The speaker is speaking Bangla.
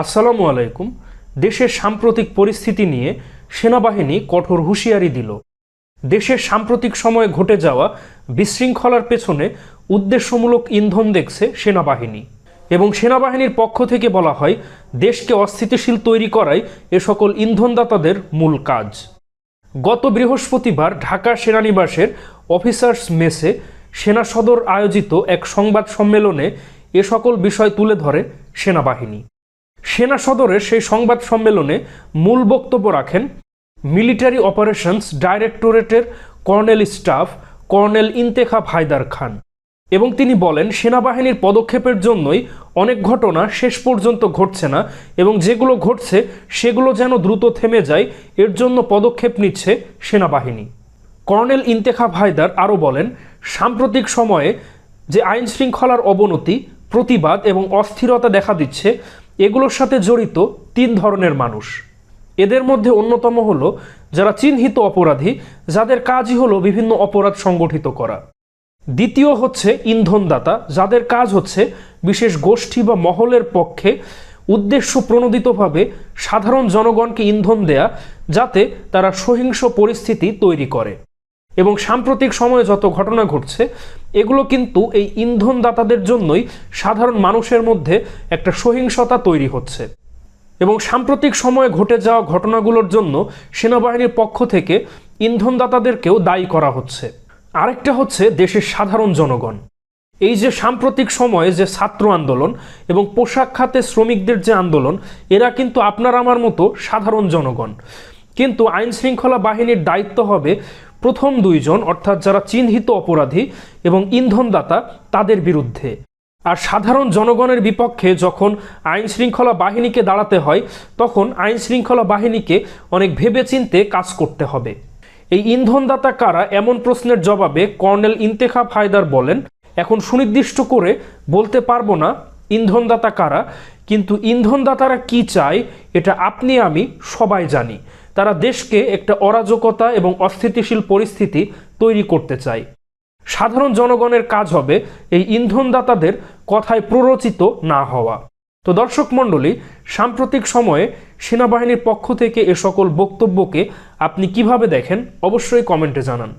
আসসালামু আলাইকুম। দেশের সাম্প্রতিক পরিস্থিতি নিয়ে সেনাবাহিনী কঠোর হুঁশিয়ারি দিল। দেশের সাম্প্রতিক সময়ে ঘটে যাওয়া বিশৃঙ্খলার পেছনে উদ্দেশ্যমূলক ইন্ধন দেখছে সেনাবাহিনী এবং সেনাবাহিনীর পক্ষ থেকে বলা হয়, দেশকে অস্থিতিশীল তৈরি করাই এ সকল ইন্ধনদাতাদের মূল কাজ। গত বৃহস্পতিবার ঢাকা সেনানিবাসের অফিসার্স মেসে সেনা সদর আয়োজিত এক সংবাদ সম্মেলনে এ সকল বিষয় তুলে ধরে সেনাবাহিনী। সেনা সদরের সেই সংবাদ সম্মেলনে মূল বক্তব্য রাখেন military operations ডাইরেক্টরেটের colonel staff colonel Intekhab Haider Khan এবং তিনি বলেন, সেনাবাহিনীর পদক্ষেপের জন্যই অনেক ঘটনা শেষ পর্যন্ত ঘটছে না এবং যেগুলো ঘটছে সেগুলো যেন দ্রুত থেমে যায়, এর জন্য পদক্ষেপ নিচ্ছে সেনাবাহিনী। কর্নেল ইন্তেখাব হায়দার আরও বলেন, সাম্প্রতিক সময়ে যে আইন শৃঙ্খলার অবনতি, প্রতিবাদ এবং অস্থিরতা দেখা দিচ্ছে এগুলোর সাথে জড়িত তিন ধরনের মানুষ। এদের মধ্যে অন্যতম হল যারা চিহ্নিত অপরাধী, যাদের কাজই হলো বিভিন্ন অপরাধ সংগঠিত করা। দ্বিতীয় হচ্ছে ইন্ধনদাতা, যাদের কাজ হচ্ছে বিশেষ গোষ্ঠী বা মহলের পক্ষে উদ্দেশ্য প্রণোদিতভাবে সাধারণ জনগণকে ইন্ধন দেয়া, যাতে তারা সহিংস পরিস্থিতি তৈরি করে। এবং সাম্প্রতিক সময়ে যত ঘটনা ঘটছে এগুলো কিন্তু এই ইন্ধনদাতাদের জন্যই সাধারণ মানুষের মধ্যে একটা সহিংসতা তৈরি হচ্ছে। এবং সাম্প্রতিক সময়ে ঘটে যাওয়া ঘটনাগুলোর জন্য সেনাবাহিনীর পক্ষ থেকে ইন্ধনদাতাদেরকেও দায়ী করা হচ্ছে। আরেকটা হচ্ছে দেশের সাধারণ জনগণ। এই যে সাম্প্রতিক সময়ে যে ছাত্র আন্দোলন এবং পোশাক খাতে শ্রমিকদের যে আন্দোলন, এরা কিন্তু আপনার আমার মতো সাধারণ জনগণ। কিন্তু আইন শৃঙ্খলা বাহিনীর দায়িত্ব হবে প্রথম দুইজন, অর্থাৎ যারা চিহ্নিত অপরাধী এবং ইন্ধনদাতা, তাদের বিরুদ্ধে। আর সাধারণ জনগণের বিপক্ষে যখন আইন শৃঙ্খলা বাহিনীকে দাঁড়াতে হয়, তখন আইন শৃঙ্খলা বাহিনীকে অনেক ভেবেচিন্তে কাজ করতে হবে। এই ইন্ধনদাতা কারা, এমন প্রশ্নের জবাবে কর্নেল ইন্তেখাব হায়দার বলেন, এখন সুনির্দিষ্ট করে বলতে পারব না ইন্ধনদাতা কারা, কিন্তু ইন্ধনদাতারা কি চায়, এটা আপনি আমি সবাই জানি। তারা দেশকে একটা অরাজকতা এবং অস্থিতিশীল পরিস্থিতি তৈরি করতে চায়। সাধারণ জনগণের কাজ হবে এই ইন্ধনদাতাদের কথায় প্ররোচিত না হওয়া। তো দর্শক মণ্ডলী, সাম্প্রতিক সময়ে সেনাবাহিনীর পক্ষ থেকে এ সকল বক্তব্যকে আপনি কীভাবে দেখেন, অবশ্যই কমেন্টে জানান।